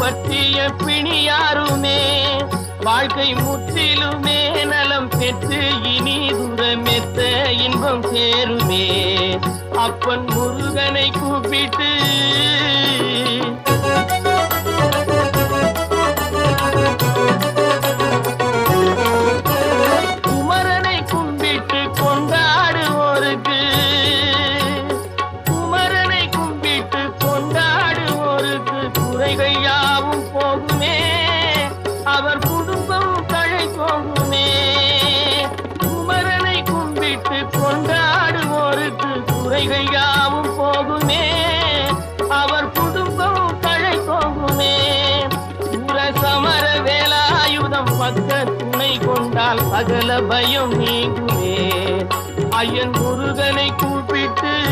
பற்றிய பிணியாருமே வாழ்க்கை முற்றிலுமே நலம் பெற்று இனி துரமெத்த இன்பம் சேருமே. அப்பன் முருகனை கூப்பிட்டு யாவும் போகுமே. அவர் குடும்பம் தழை போகுமே. குமரனை கும்பிட்டு கொண்டாடுவோருக்கு குறைகள் யாவும் போகுமே. அவர் குடும்பம் தழை போகுமே. புற சமர வேலாயுதம் பக்க துணை கொண்டால் அகல பயம் நீங்குமே. ஐயன் முருகனை கூப்பிட்டு